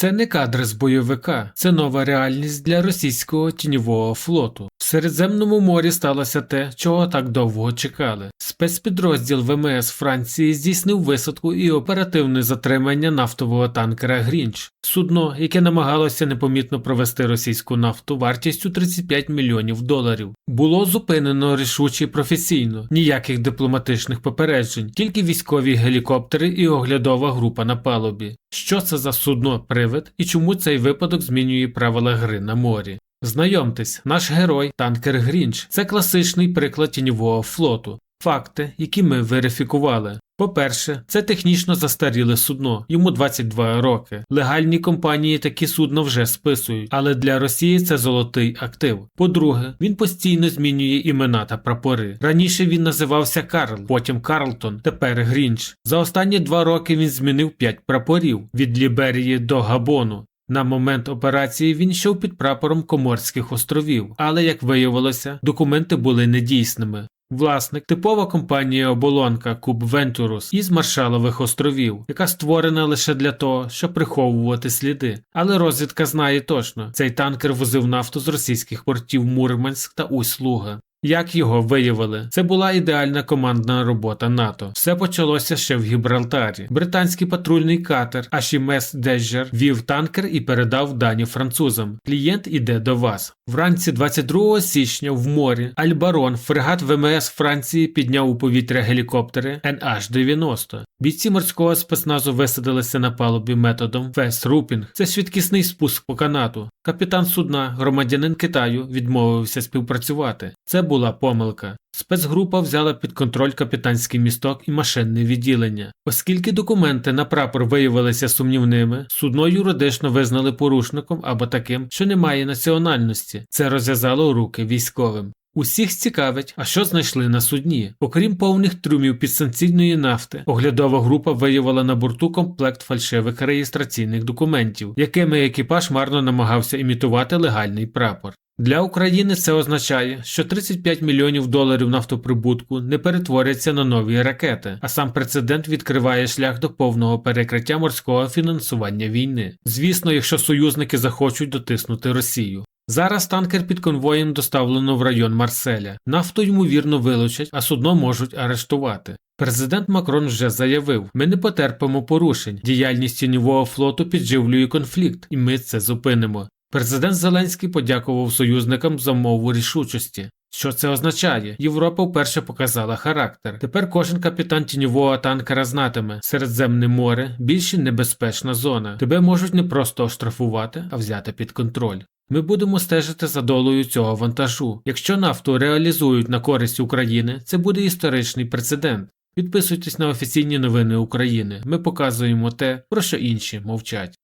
Це не кадри з бойовика, це нова реальність для російського тіньового флоту. В Середземному морі сталося те, чого так довго чекали. Спецпідрозділ ВМС Франції здійснив висадку і оперативне затримання нафтового танкера Грінч, судно, яке намагалося непомітно провести російську нафту вартістю 35 мільйонів доларів. Було зупинено рішуче і професійно, ніяких дипломатичних попереджень, тільки військові гелікоптери і оглядова група на палубі. Що це за судно привид і чому цей випадок змінює правила гри на морі? Знайомтесь, наш герой танкер Грінч це класичний приклад тіньового флоту. Факти, які ми верифікували. По-перше, це технічно застаріле судно, йому 22 роки. Легальні компанії такі судна вже списують, але для Росії це золотий актив. По-друге, він постійно змінює імена та прапори. Раніше він називався Карл, потім Карлтон, тепер Грінч. За останні два роки він змінив 5 прапорів від Ліберії до Габону. На момент операції він йшов під прапором Коморських островів, але, як виявилося, документи були недійсними. Власник типова компанія оболонка Куб Вентурус із Маршалових островів, яка створена лише для того, щоб приховувати сліди. Але розвідка знає точно, цей танкер возив нафту з російських портів Мурманськ та Усть-Луга. Як його виявили, це була ідеальна командна робота НАТО. Все почалося ще в Гібралтарі. Британський патрульний катер HMS Деджер вів танкер і передав дані французам. Клієнт іде до вас. Вранці 22 січня в морі Альбарон, фрегат ВМС Франції, підняв у повітря гелікоптери NH-90. Бійці морського спецназу висадилися на палубі методом фест-рупінг. Це швидкісний спуск по канату. Капітан судна, громадянин Китаю, відмовився співпрацювати. Це була помилка. Спецгрупа взяла під контроль капітанський місток і машинне відділення. Оскільки документи на прапор виявилися сумнівними, судно юридично визнали порушником або таким, що не має національності. Це розв'язало руки військовим. Усіх цікавить, а що знайшли на судні. Окрім повних трюмів підстанційної нафти, оглядова група виявила на борту комплект фальшивих реєстраційних документів, якими екіпаж марно намагався імітувати легальний прапор. Для України це означає, що 35 мільйонів доларів нафтоприбутку не перетворяться на нові ракети, а сам прецедент відкриває шлях до повного перекриття морського фінансування війни. Звісно, якщо союзники захочуть дотиснути Росію. Зараз танкер під конвоєм доставлено в район Марселя. Нафту ймовірно вилучать, а судно можуть арештувати. Президент Макрон вже заявив: ми не потерпимо порушень. Діяльність тіньового флоту підживлює конфлікт, і ми це зупинимо. Президент Зеленський подякував союзникам за мову рішучості. Що це означає? Європа вперше показала характер. Тепер кожен капітан тіньового танкера знатиме Середземне море більш небезпечна зона. Тебе можуть не просто оштрафувати, а взяти під контроль. Ми будемо стежити за долею цього вантажу. Якщо нафту реалізують на користь України, це буде історичний прецедент. Підписуйтесь на офіційні новини України. Ми показуємо те, про що інші мовчать.